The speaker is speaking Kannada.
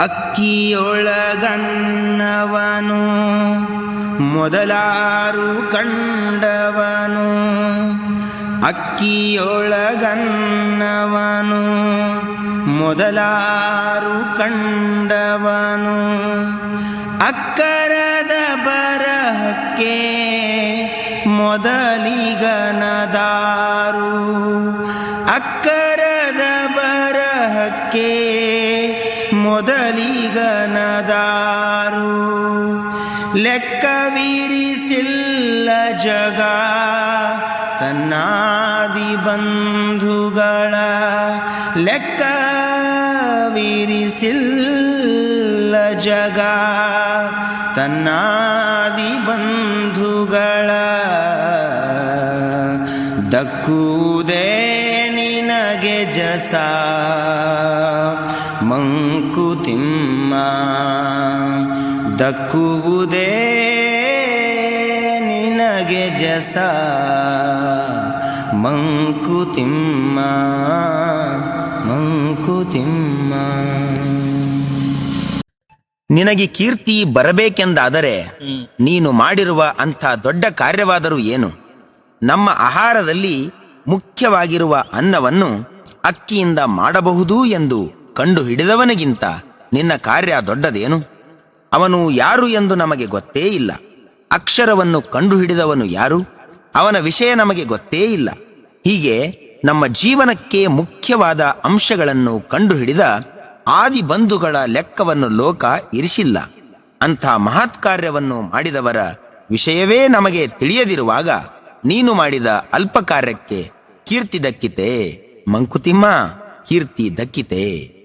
ಅಕ್ಕಿಯೊಳಗನ್ನವನು ಮೊದಲಾರು ಕಂಡವನು. ಅಕ್ಕಿಯೊಳಗನ್ನವನು ಮೊದಲಾರು ಕಂಡವನು. ಅಕ್ಕರದ ಬರಹಕ್ಕೆ ಮೊದಲಿಗನದಾರು. ಅಕ್ಕರದ ಬರಹಕ್ಕೆ ಮೊದಲಿಗನದಾರು. ಲೆಕ್ಕವಿರಿಸಿಲ್ಲ ಜಗ ತನ್ನಾದಿ ಬಂಧುಗಳ. ಲೆಕ್ಕವಿರಿಸಿಲ್ಲ ಜಗ ತನ್ನಾದಿ ಬಂಧುಗಳ. ದಕ್ಕೂದೇ ನಿನಗೆ ಜಸ. ಮಂಕುತಿಮ್ಮ ದಕ್ಕುವುದೇ ನಿನಗೆ ಜಸ. ಮಂಕುತಿಮ್ಮ ಮಂಕುತಿಮ್ಮ ನಿನಗೆ ಕೀರ್ತಿ ಬರಬೇಕೆಂದಾದರೆ ನೀನು ಮಾಡಿರುವ ಅಂಥ ದೊಡ್ಡ ಕಾರ್ಯವಾದರೂ ಏನು? ನಮ್ಮ ಆಹಾರದಲ್ಲಿ ಮುಖ್ಯವಾಗಿರುವ ಅನ್ನವನ್ನು ಅಕ್ಕಿಯಿಂದ ಮಾಡಬಹುದು ಎಂದು ಕಂಡು ಹಿಡಿದವನಿಗಿಂತ ನಿನ್ನ ಕಾರ್ಯ ದೊಡ್ಡದೇನು? ಅವನು ಯಾರು ಎಂದು ನಮಗೆ ಗೊತ್ತೇ ಇಲ್ಲ. ಅಕ್ಷರವನ್ನು ಕಂಡುಹಿಡಿದವನು ಯಾರು? ಅವನ ವಿಷಯ ನಮಗೆ ಗೊತ್ತೇ ಇಲ್ಲ. ಹೀಗೆ ನಮ್ಮ ಜೀವನಕ್ಕೆ ಮುಖ್ಯವಾದ ಅಂಶಗಳನ್ನು ಕಂಡುಹಿಡಿದ ಆದಿ ಬಂಧುಗಳ ಲೆಕ್ಕವನ್ನು ಲೋಕ ಇರಿಸಿಲ್ಲ. ಅಂಥ ಮಹತ್ ಕಾರ್ಯವನ್ನು ಮಾಡಿದವರ ವಿಷಯವೇ ನಮಗೆ ತಿಳಿಯದಿರುವಾಗ ನೀನು ಮಾಡಿದ ಅಲ್ಪ ಕಾರ್ಯಕ್ಕೆ ಕೀರ್ತಿ ದಕ್ಕಿತೆ. ಮಂಕುತಿಮ್ಮ, ಕೀರ್ತಿ ದಕ್ಕಿತೆ.